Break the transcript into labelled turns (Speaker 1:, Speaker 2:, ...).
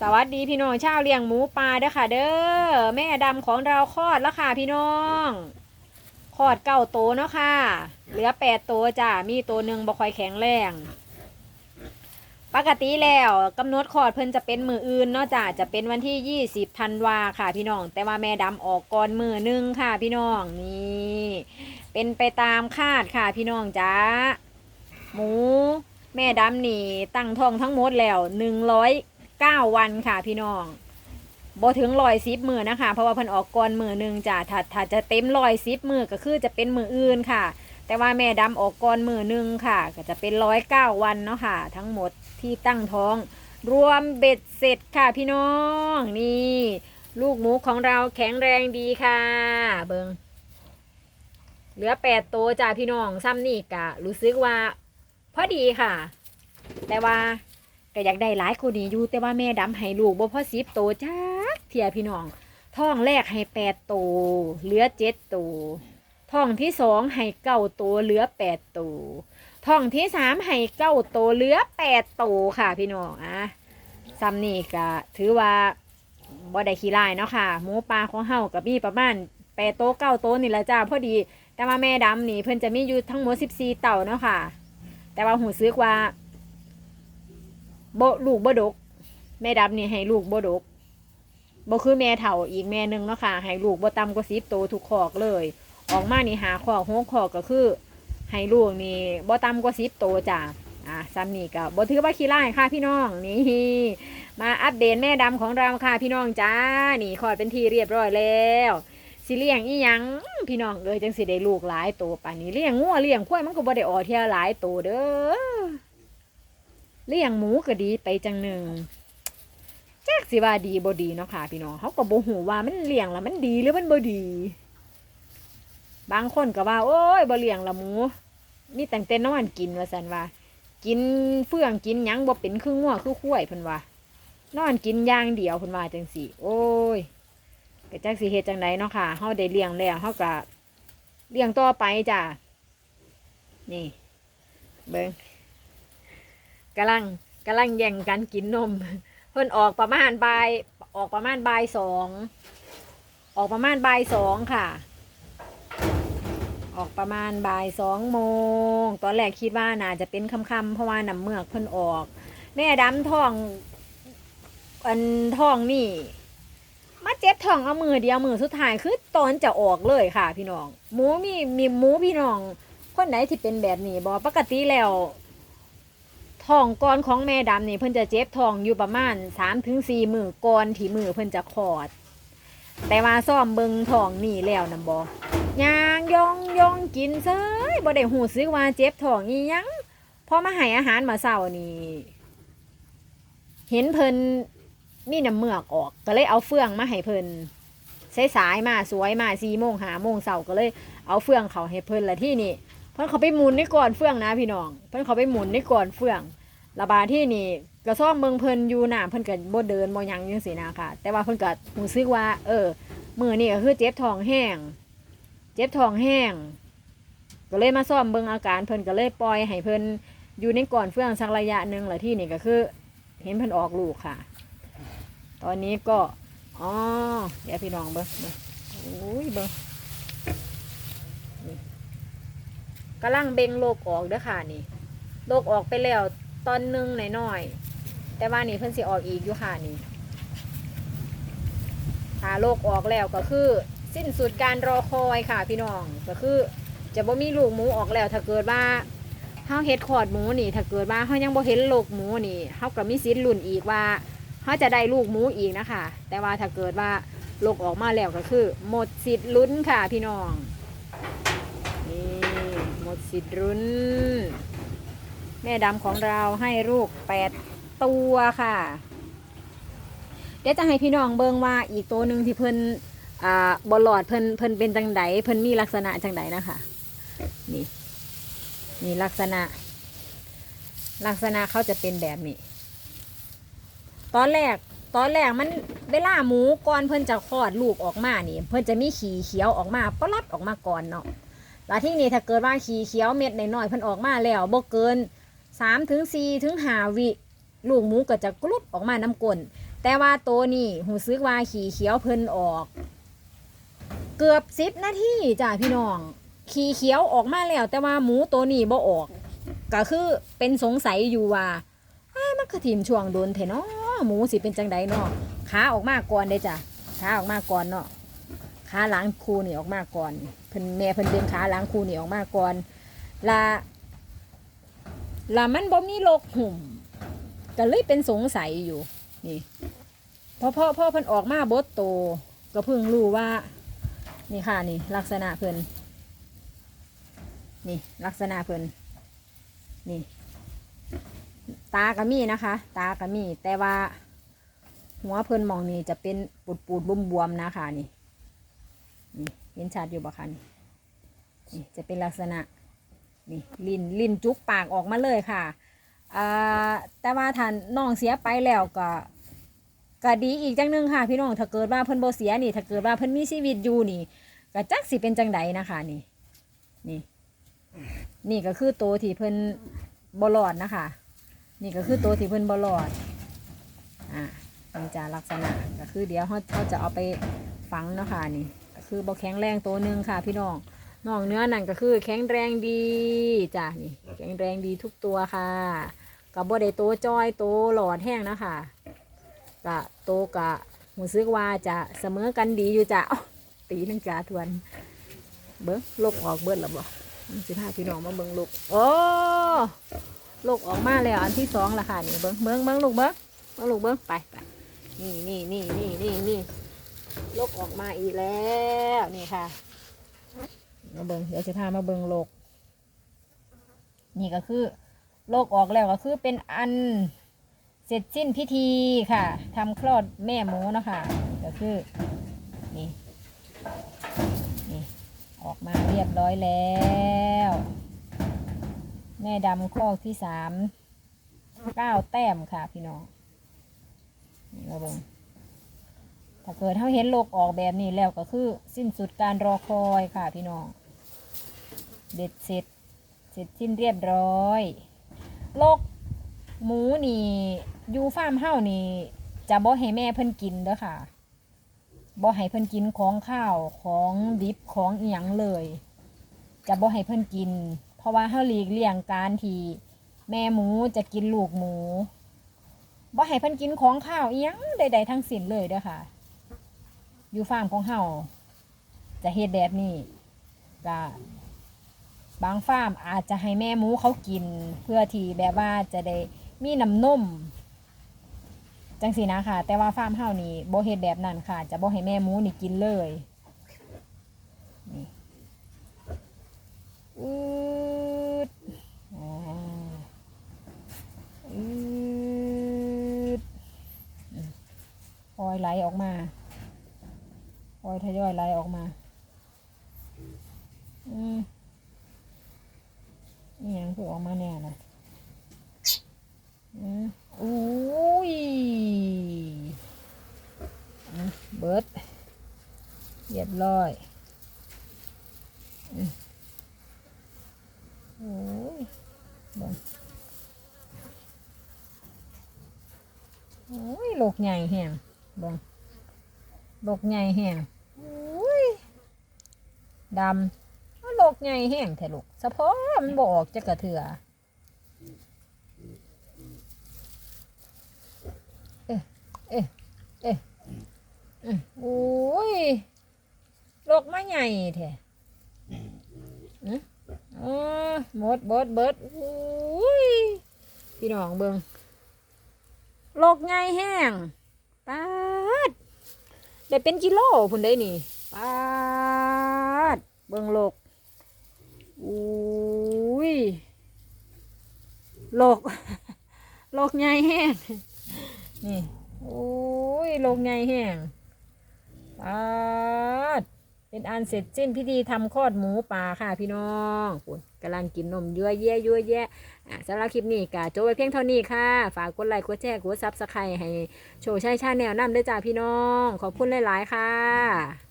Speaker 1: สวัสดีพี่น้องชาวเลี้ยงหมูปลาเด้อค่ะ เด้อแม่ดำของเราคลอดแล้วค่ะ พี่น้องคลอดเก้าโตเนาะค่ะ เหลือแปดตัวจ้ามีตัวหนึ่งบ่ค่อยแข็งแรงปกติแล้วกำหนดคลอดเพิ่นจะเป็นมืออื่นเนาะจ้าจะเป็นวันที่ยี่สิบธันวาค่ะ พี่น้อง แต่ว่าแม่ดำออกก่อนมือหนึงค่ะ พี่น้องนี่เป็นไปตามคาดค่ะ พี่น้องจ้าหมู แม่ดำนี่ตั้งท้องทั้งหมดแล้วหนึ่งร้อย เก้าวันค่ะพี่น้องบ่ถึงร้อยสิบมือนะคะ เพราะว่าเพิ่นออกก่อนมือหนึ่งจ้ะถ้าถ้าจะเต็มร้อยสิบมือก็คือจะเป็นมืออื่นค่ะ แต่ว่าแม่ดำออกก่อนมือหนึ่งค่ะ ก็จะเป็นร้อยเก้าวันเนาะค่ะ ทั้งหมดที่ตั้งท้อง รวมเบ็ดเสร็จค่ะพี่น้องนี่ ลูกหมูของเราแข็งแรงดีค่ะ เบิงเหลือแปดตัวจ้าพี่น้องซ้ำนี่กะรู้สึกว่าพอดีค่ะ แต่ว่า ก็อยากได้หลายคนนี้อยู่แต่ว่าแม่ดำให้ลูกบ่พอสิบโตจ้าเทียพี่น้องท้องแรกให้แปดโตวเหลือเจ็ดโตวท้องที่สองให้เก้าโตวเหลือแปดโตวท้องที่สามให้เก้าโตวเหลือแปดโตวค่ะพี่น้องอะซ้ำนี่ก็ถือว่าบ่ได้ขี้ลายเนาะค่ะหมูปลาของเฮากับมีประมาณแปดโตเก้าโตนี่แหละจ้าพอดีแต่ว่าแม่ดำนี่เพิ่นจะมีอยู่ทั้งหมดสิบสี่เต่าเนาะค่ะ แต่ว่าหูซึกว่า บ่ลูกบ่ดก แม่ดำนี่ให้ลูกบ่ดกบ่คือแม่เฒ่าอีกแม่หนึงเนาะค่ะให้ลูกบ่ต่ำกว่าสิบโตวทุกขอกเลย ออกมานี่หาขอกหกขอกก็คือให้ลูกนี่บ่ต่ำกว่าสิบโตวจ้ะอะซ้ำนี่ก็บ่ถือว่าขี้ร้ายค่ะพี่น้องนี่มาอัปเดตแม่ดำของเราค่ะพี่น้องจ้านี่คลอดเป็นที่เรียบร้อยแล้วสิเลี้ยงอีหยังพี่น้องเอ้ยจังสิได้ลูกหลายโตวป่านนี้เลี้ยงงัวเลี้ยงควายมันก็บ่ได้ออกเที่ยหลายโตวเด้อ เลี้ยงหมูก็ดีไปจังหนึ่งจักสิว่าดีบ่ดีเนาะค่ะพี่น้องเขาก็บ่ฮู้ว่ามันเลี้ยงแล้วมันดีหรือมันบ่ดี บางคนก็ว่า โอ้ยบ่เลี้ยงละหมูมีแต่งแต่นนอนกินว่าซั่นว่า กินเฟื่องกินหยังบ่เป็นคืองัวคือควายเพิ่นว่านอนกินอย่างเดียวเพิ่นว่าจังซี่ โอ้ยก็จักสิเฮ็ดจังไดเนาะค่ะเฮาได้เลี้ยงแล้วเฮาก็เลี้ยงต่อไปจ้ะนี่ เบิ่ง กำลังกำลังแย่งกันกินนม เพิ่นออกประมาณบ่ายออกประมาณบ่ายสองออกประมาณบ่ายสองค่ะ ออกประมาณบ่ายสองโมง ตอนแรกคิดว่าน่าจะเป็นค่ำๆเพราะว่าน้ำเมือกเพิ่นออก แม่ดำท้อง อันท้องนี่มาเจ็บท้องเอามือเดียวมือสุดท้ายคือตอนจะออกเลยค่ะพี่น้องหมูมีมีหมูพี่น้อง คนไหนที่เป็นแบบนี้บอปกติแล้ว ท้องก่อนของแม่ดำนี่เพิ่นจะเจ็บท้องอยู่ประมาณสามถึงสี่มือก่อนที่มือเพิ่นจะคลอด แต่ว่าซ่อมเบิงท้องนี่แล้วนำบอย่างยองยองกินเซยบ่ได้หูซึกว่าเจ็บท้องอีหยังพอมาให้อาหารมาเช้านี่เห็นเพิ่นมีน้ำเมือกออก ก็เลยเอาเฟืองมาให้เพิ่นสายสายๆมาสวยมาสี่โมงหาโมงเสาก็เลยเอาเฟืองเขาให้เพิ่นละที่นี่ เพิ่นเขาไปหมุนในก่อนเฟืองนะพี่น้อง เพิ่นเขาไปหมุนในก่อนเฟือง ระบาดที่นี่กระซ่อมเมืองเพิ่นอยู่หน่ะเพิ่นก็บ่เดินบ่ยังจังซี่นะค่ะ แต่ว่าเพิ่นก็รู้สึกว่า เออมือนี้ก็คือเจ็บท้องแห้ง เจ็บท้องแห้ง ก็เลยมาซ่อมเบิ่งอาการเพิ่นก็เลยปล่อยให้เพิ่นอยู่ในก่อนเฟืองสักระยะหนึ่งละที่นี่ก็คือ เห็นเพิ่นออกลูกค่ะ ตอนนี้ก็อ๋อเดี๋ยวพี่น้องเบิ้งเบิ้งโอ้ยเบิ้งนี่ กำลังเบ่งโลกออกเด้อค่ะนี่โลกออกไปแล้วตอนนึงหน่อยๆแต่ว่านี่เพิ่นสิออกอีกอยู่ค่ะนี่ถ้าโลกออกแล้วก็คือ สิ้นสุดการรอคอยค่ะพี่น้องก็คือจะบ่มีลูกหมูออกแล้วถ้าเกิดว่าเฮาเฮ็ดคลอดหมูนี่ ถ้าเกิดว่าเฮายังบ่เห็นลูกหมูนี่เฮาก็มีสิทธิ์ลุ้นอีกว่าเขาจะได้ลูกหมูอีกนะคะ แต่ว่าถ้าเกิดว่าโลกออกมาแล้วก็คือ หมดสิทธิ์ลุ้นค่ะพี่น้องนี่ สิทธิ์ลุ้นแม่ดำของเราให้ลูกแปดตัวค่ะ เดี๋ยวจะให้พี่น้องเบิ่งว่าอีกตัวหนึ่งที่เพิ่นอ่าบอลอดเพิ่นเพิ่นเป็นจังไดเพิ่นมีลักษณะจังไดนะคะนี่นี่ลักษณะ ลักษณะเขาจะเป็นแบบนี้ ตอนแรกตอนแรกมันเวลาหมูก่อนเพิ่นจะคลอดลูกออกมานี่ เพิ่นจะมีขีเขียวออกมาปลัดออกมาก่อนเนาะ แล้วที่นี่ถ้าเกิดว่าขีเขียวเม็ดหน้อยๆเพิ่นออกมาแล้วบ่เกินสามถึงสี่ถึงหาวิลูกหมูก็จะกรุดออกมาน้ำก้นแต่ว่าตัวนี้หูซึกว่าขีเขียวเพิ่นออก เกือบสิบนาทีจ้ะพี่น้องขีเขียวออกมาแล้ว แต่ว่าหมูตัวนี้บ่ออกก็คือเป็นสงสัยอยู่ว่ามันคือทีมช่วงโดนเถเนาะหมูสิเป็นจังใดเนาะขาออกมาก่อนเด้จ้ะขาออกมาก่อนเนาะ ขาหล้างคูนี่ออกมาก่อนเพิ่นแม่เพิ่นเดินขาหล้างคูนี่ออกมาก่อนลาลามันบ่มีโรคหุ่มก็เลยเป็นสงสัยอยู่นี่พอพ่อพ่อเพิ่นออกมาบดโตก็เพิ่งรู้ว่า นี่ค่ะนี่ ลักษณะเพิ่นนี่ ลักษณะเพิ่นนี่ ตากระมีนะคะ ตากระมีแต่ว่า หัวเพิ่นมองนี่จะเป็นปูดปูดบวมๆนะคะนี่ นี่เห็นชัดอยู่บ่คะนี่นี่จะเป็นลักษณะนี่ลิ้นลิ้นจุกปากออกมาเลยค่ะอ่าแต่ว่าท่านน้องเสียไปแล้วก็ก็ดีอีกจังนึงค่ะ พี่น้องถ้าเกิดว่าเพิ่นโบเสียนี่ ถ้าเกิดว่าเพิ่นมีชีวิตอยู่นี่ก็จักสิเป็นจังใดนะคะนี่นี่ นี่ก็คือตัวที่เพิ่นบ่รอดนะคะ นี่ก็คือตัวที่เพิ่นบ่รอดอ่านี่จะลักษณะก็คือเดี๋ยวเขาเขาจะเอาไปฝังเนาะคะนี่ คือบ่แข็งแรงตัวหนึ่งค่ะ พี่น้องน้องเนื้อนั่นก็คือ แข็งแรงดีจ้ะนี่แข็งแรงดีทุกตัวค่ะกับบ่ได้โตจอยโตหลอดแห้งนะคะกะโตกะหูซึกว่าจะเสมอกันดีอยู่จ้ะตีนังกาทวน เบิ้งลกออกเบิ้ลหรอบ่สิพาพี่น้องมาเบิ้งลูกโอ้ลูกออกมาแล้วอันที่สองละค่ะนี่เบิ้งเบิ้งเบิ้งลูกเบิ้งเอาลูกเบิ้งไปไปนี่นี่นี่นี่นี่นี่ ลกออกมาอีกแล้วนี่ค่ะมาเบิงเดี๋ยวจะพามาเบิงโลก นี่ก็คือโลกออกแล้วก็คือเป็นอันเสร็จสิ้นพิธีค่ะทำคลอดแม่หมูเนาะคะก็คือนี่นี่ออกมาเรียบร้อยแล้ว แม่ดำคอกที่สามเก้าแต้มค่ะพี่น้องนี่เราเบิ่ง ถ้าเกิดเขาเห็นโลกออกแบบนี้แล้วก็คือ สิ้นสุดการรอคอยค่ะพี่น้อง เด็ดเสร็จ เสร็จสิ้นเรียบร้อยโลกหมูนี่อยูฟาร์มเฮ้านี่จะบ่ให้แม่เพิ่นกินเด้อค่ะบ่ให้เพิ่นกินของข้าวของดิบของอีหยังเลย จะบ่ให้เพิ่นกิน เพราะว่าเฮาหลีกเลี่ยงการที่แม่หมูจะกินลูกหมูบ่ให้เพิ่นกินของข้าวอีหยังใดๆทั้งสิ้นเลยเด้อค่ะ อยู่ฟาร์มของเฮาจะเฮ็ดแบบนี้ก็บางฟาร์มอาจจะให้แม่หมูเขากิน เพื่อที่แบบว่าจะได้มีน้ำนมจังสีนะค่ะ แต่ว่าฟาร์มเฮานี่บ่เฮ็ดแบบนั้นค่ะ จะบ่ให้แม่หมูนี่กินเลยนี่อืดอ่าอืดออยไหลออกมา ออยทยอยไหลออกมา อืมนี่ยังคือออกมาแน่นะอืมอุ้ยเบิร์ดเรียบร้อยอืมโอ้ยบิ่งโอ้ยโลกใหญ่แห้งบังโลกใหญ่แห้ง ดำโลกใหญ่แห้งแท้ลูกสะพกมันบออกจะกระเถือเอ๊ะเอ๊ะเอ๊ะอืมโอ้ยโลกมาใหญ่แท้อืมอ๋อหมดเบิดเบิดโอ้ยพี่น้องเบิงโลกไงแห้งปาดได้เป็นกิโลพุ่นได้นี่ปาด เบิ่งโลกอุ้ยโลกโลกไงแห้งนี่อุ้ยโลกไงแห้งปาดเป็นอันเสร็จสิ้นพิธีทำคลอดหมูป่าค่ะพี่น้องปุ่นกำลังกินนมเยอะแยะเยอะแยะอะสำหรับคลิปนี้ก็จบไว้เพียงเท่านี้ค่ะ ฝากกดไลค์กดแชร์กดซับสไครต์ให้โชว์ใช้ชาแนลนำด้วยจ้าพี่น้อง ขอบคุณหลาย ๆ ค่ะ